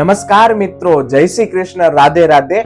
નમસ્કાર મિત્રો, જય શ્રી કૃષ્ણ, રાધે રાધે,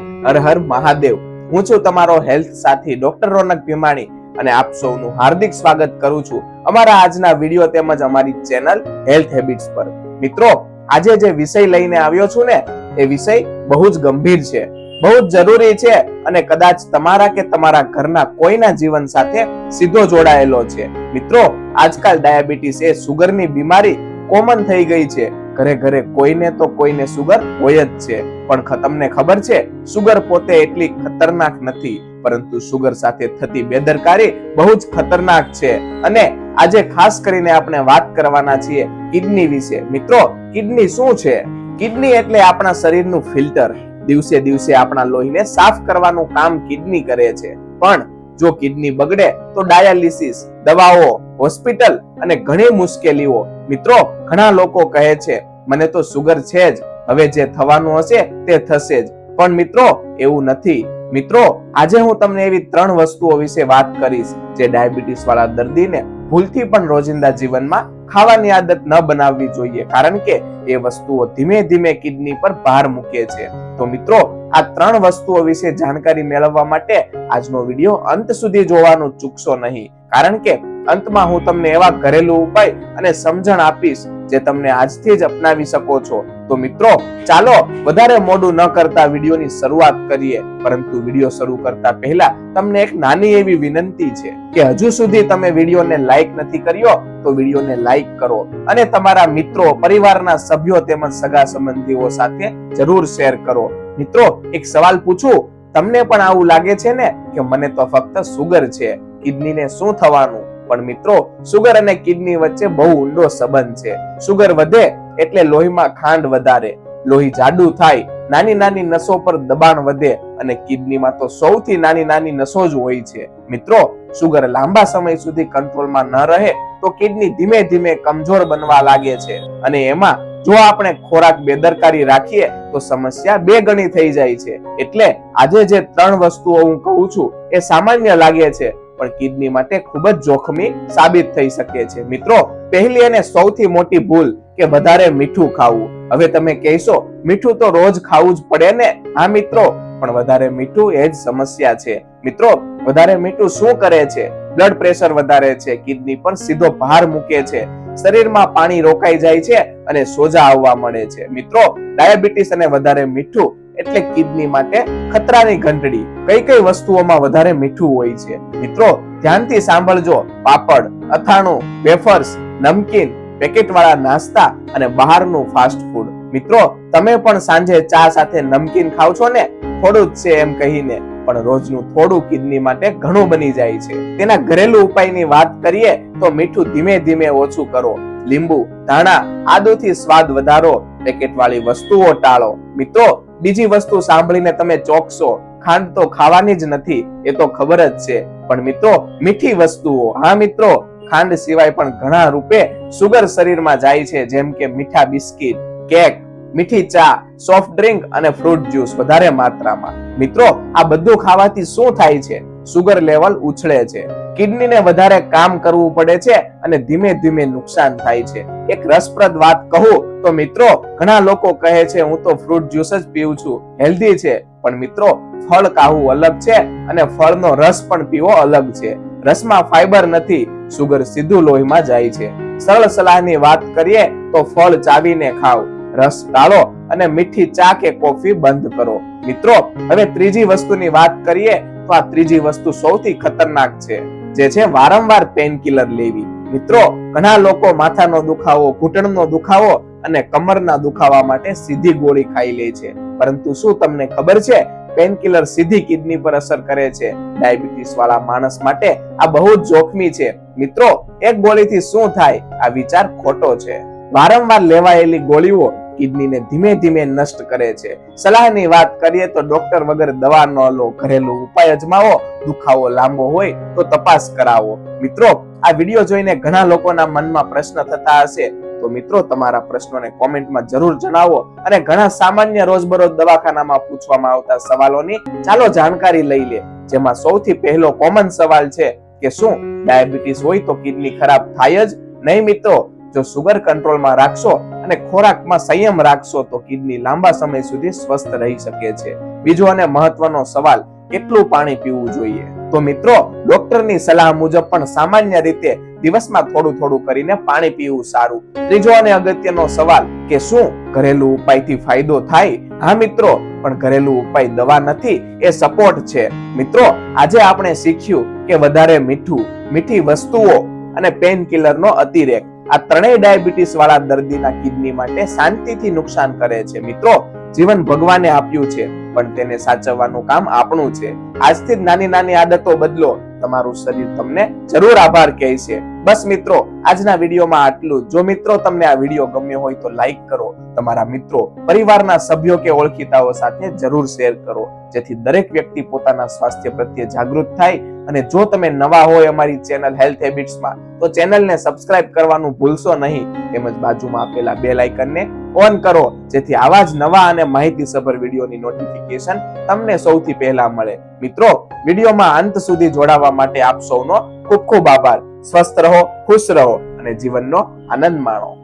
હર મહાદેવ. હું છું તમારો હેલ્થ સાથી ડોક્ટર રોનક ભીમાણી અને આપ સૌનું હાર્દિક સ્વાગત કરું છું અમારા આજના વીડિયો તેમજ અમારી ચેનલ હેલ્થ હેબિટ્સ પર. મિત્રો, આજે જે વિષય લઈને આવ્યો છું ને, એ વિષય બહુ જ ગંભીર છે. બહુ જ જરૂરી છે અને કદાચ તમારા કે તમારા ઘરના કોઈના જીવન સાથે સીધો જોડાયેલો છે. મિત્રો, આજકાલ ડાયાબિટીસ એ સુગરની બીમારી કોમન થઈ ગઈ છે. ઘરે ઘરે કોઈને તો કોઈને સુગર હોય જ છે. પણ તમને ખબર છે, સુગર પોતે એટલી ખતરનાક નથી, પરંતુ સુગર સાથે થતી બેદરકારી બહુ જ ખતરનાક છે. અને આજે ખાસ કરીને આપણે વાત કરવાના છીએ કિડની વિશે. મિત્રો, કિડની શું છે? કિડની એટલે આપણા શરીરનું ફિલ્ટર. દિવસે દિવસે આપણા લોહીને સાફ કરવાનું કામ કિડની કરે છે. પણ જો કિડની બગડે તો ડાયાલિસિસ, દવાઓ, હોસ્પિટલ અને ઘણી મુશ્કેલીઓ. મિત્રો, ઘણા લોકો કહે છે, મને તો સુગર છે જ. હવે જે થવાનું હશે તે થશે જ. પણ મિત્રો, એવું નથી. મિત્રો, આજે હું તમને એવી ત્રણ વસ્તુઓ વિશે વાત કરીશ, જે ડાયાબિટીસ વાળા દર્દીને ભૂલથી પણ રોજિંદા જીવનમાં ખાવાની આદત ન બનાવવી જોઈએ. કારણ કે એ વસ્તુઓ ધીમે ધીમે કિડની પર ભાર મૂકે છે. તો મિત્રો આ ત્રણ વસ્તુઓ વિશે જાણકારી મેળવવા માટે આજનો વીડિયો અંત સુધી જોવાનું ચૂકશો નહીં. કારણ કે અંતમાં હું તમને એવા ઘરેલું ઉપાય અને સમજણ આપીશ જે તમને આજથી જ અપનાવી શકો છો. તો મિત્રો, ચાલો વધારે મોડું ન કરતા વિડીયોની શરૂઆત કરીએ. પરંતુ વીડિયો શરૂ કરતા પહેલા તમને એક નાની એવી વિનંતી છે કે હજુ સુધી તમે વિડીયોને લાઈક નથી કર્યો, તો વિડીયોને લાઈક કરો અને તમારા મિત્રો, પરિવારના સભ્યો તેમજ સગા સંબંધીઓ સાથે જરૂર શેર કરો. મિત્રો, એક સવાલ પૂછું. તમને પણ આવું લાગે છે ને કે મને તો ફક્ત સુગર છે? કિડનીને શું થવાનું? પણ મિત્રો સુગર અને કિડની વચ્ચે બહુ ઊંડો સંબંધ છે. સુગર વધે એટલે લોહીમાં ખાંડ વધારે. લોહી જાડું થાય, નાની નાની નસો પર દબાણ વધે અને કિડનીમાં તો સૌથી નાની નાની નસો જ હોય છે. મિત્રો સુગર લાંબા સમય સુધી કંટ્રોલમાં ન રહે તો કિડની ધીમે ધીમે કમજોર બનવા લાગે છે. અને એમાં જો આપણે ખોરાક બેદરકારી રાખીએ, તો સમસ્યા બે ગણી થઈ જાય છે. એટલે આજે જે ત્રણ વસ્તુઓ હું કહું છું, એ સામાન્ય લાગે છે, પણ કિડની માટે ખૂબ જ જોખમી સાબિત થઈ શકે છે. મિત્રો, પહેલી અને સૌથી મોટી ભૂલ કે વધારે મીઠું ખાવું. હવે તમે કહેશો, મીઠું તો રોજ ખાવું જ પડે ને? હા, મિત્રો, પણ વધારે મીઠું એ જ સમસ્યા છે. મિત્રો, વધારે મીઠું શું કરે છે? બ્લડ પ્રેશર વધારે છે કિડની પર સીધો ભાર મૂકે છે. શરીરમાં પાણી રોકાઈ જાય છે અને સોજા આવવા મળે છે. મિત્રો, ડાયાબિટીસ અને વધારે મીઠું એટલે કિડની માટે ખતરાની ઘંટડી. કઈ કઈ વસ્તુઓમાં વધારે મીઠું હોય છે? મિત્રો, ધ્યાનથી સાંભળજો. પાપડ, અથાણું, વેફર્સ, નમકીન પેકેટ વાળા નાસ્તા અને બહારનું ફાસ્ટ ફૂડ મિત્રો, તમે પણ સાંજે ચા સાથે નમકીન ખાવ છો ને? થોડું જ છે એમ કહીને. પણ રોજનું થોડું કિડની માટે ઘણું બની જાય છે. તેના ઘરેલું ઉપાયની વાત કરીએ તો મીઠું ધીમે ધીમે ઓછું કરો. લીંબુ, ધાણા, આદુથી સ્વાદ વધારો. પેકેટવાળી વસ્તુઓ ટાળો. મિત્રો, બીજી વસ્તુ સાંભળીને તમે ચોકશો. ખાંડ તો ખાવાની જ નથી, એ તો ખબર જ છે. પણ મિત્રો, મીઠી વસ્તુઓ. હા મિત્રો, ખાંડ સિવાય પણ ઘણા રૂપે સુગર શરીરમાં જાય છે, જેમ કે મીઠા બિસ્કિટ, કેક મીઠી ચા સોફ્ટ ડ્રિંક અને ફ્રૂટ જ્યુસ વધારે માત્રામાં. મિત્રો, આ બધું ખાવાથી શું થાય છે? સુગર લેવલ ઉછળે છે. કિડનીને વધારે કામ કરવું પડે છે અને ધીમે ધીમે નુકસાન થાય છે. એક રસપ્રદ વાત કહું તો મિત્રો, ઘણા લોકો કહે છે, હું તો ફ્રૂટ જ્યુસ જ પીઉં છું. હેલ્ધી છે, પણ મિત્રો, ફળ કાવું અલગ છે અને ફળનો રસ પણ પીવો અલગ છે. રસમાં ફાઈબર નથી સુગર સીધું લોહીમાં જાય છે. સરળ સલાહની વાત કરીએ તો ફળ ચાવીને ખાવ રસ ટાળો અને મીઠી ચા કે કોફી બંધ કરો. મિત્રો, હવે ત્રીજી વસ્તુની વાત કરીએ તો આ ત્રીજી વસ્તુ સૌથી ખતરનાક છે, જે છે વારંવાર પેનકિલર લેવી. મિત્રો, ઘણા લોકો માથાનો દુખાવો, ઘૂંટણનો દુખાવો અને કમરના દુખાવા માટે સીધી ગોળી ખાઈ લે છે. પરંતુ શું તમને ખબર છે પેનકિલર સીધી કિડની પર અસર કરે છે? ડાયાબિટીસ વાળા માણસ માટે આ બહુ જોખમી છે. મિત્રો, એક ગોળીથી શું થાય? આ વિચાર ખોટો છે. વારંવાર લેવાયેલી ગોળીઓ કિડનીને ધીમે ધીમે નષ્ટ કરે છે. સલાહની વાત કરીએ તો ડોક્ટર વગર દવા ન લો. ઘરેલું ઉપાય અજમાવો, દુખાવો લાંબો હોય તો તપાસ કરાવો. મિત્રો, આ વીડિયો જોઈને ઘણા લોકોના મનમાં પ્રશ્ન થતા હશે. તો મિત્રો, તમારા પ્રશ્નોને કોમેન્ટમાં જરૂર જણાવો અને ઘણા સામાન્ય રોજબરોજ દવાખાનામાં પૂછવામાં આવતા સવાલોની ચાલો જાણકારી લઈ લે. જેમાં સૌથી પહેલો કોમન સવાલ છે કે શું? ડાયાબિટીસ હોય તો કિડની ખરાબ થાય જ? નહીં મિત્રો જો સુગર કંટ્રોલમાં રાખશો અને ખોરાકમાં સંયમ રાખશો તો કિડની લાંબા સમય સુધી સ્વસ્થ રહી શકે છે. બીજો અને મહત્વનો સવાલ, કેટલું પાણી પીવું જોઈએ? તો મિત્રો, ડોક્ટરની સલાહ મુજબ પણ સામાન્ય રીતે દિવસમાં થોડું થોડું કરીને પાણી પીવું સારું. ત્રીજો અને અગત્યનો સવાલ, કે શું ઘરેલું ઉપાયથી ફાયદો થાય? હા મિત્રો, પણ ઘરેલું ઉપાય દવા નથી, એ સપોર્ટ છે. મિત્રો, આજે આપણે શીખ્યું કે વધારે મીઠું, મીઠી વસ્તુઓ અને પેન કિલરનો અતિરેક. આ ત્રણેય ડાયાબિટીસ વાળા દર્દીના કિડની માટે શાંતિથી નુકસાન કરે છે. મિત્રો, જીવન ભગવાને આપ્યું છે, પણ તેને સાચવવાનું કામ આપણું છે. આજથી નાની નાની આદતો બદલો. તમારું શરીર તમને જરૂર આભાર કહે બસ મિત્રો, આજના વિડીયોમાં આટલું જો. મિત્રો તમને આ વીડિયો ગમ્યો હોય તો લાઈક કરો. તમારા મિત્રો, પરિવારના સભ્યો કે ઓળખીતાઓ સાથે જરૂર શેર કરો. જેથી દરેક વ્યક્તિ પોતાના સ્વાસ્થ્ય પ્રત્યે જાગૃત થાય અને જો તમે નવા હોય અમારી ચેનલ હેલ્થ હેબિટ્સમાં, તો ચેનલને સબસ્ક્રાઇબ કરવાનું ભૂલશો નહીં. તેમજ બાજુમાં આપેલા બેલ આઇકનને ઓન કરો, જેથી આવા જ નવા અને માહિતીસભર વિડીયોની નોટિફિકેશન તમને સૌથી પહેલા મળે. મિત્રો, વિડીયોમાં અંત સુધી જોડાવા માટે આપ સૌનો ખૂબ ખૂબ આભાર. સ્વસ્થ રહો, ખુશ રહો અને જીવનનો આનંદ માણો.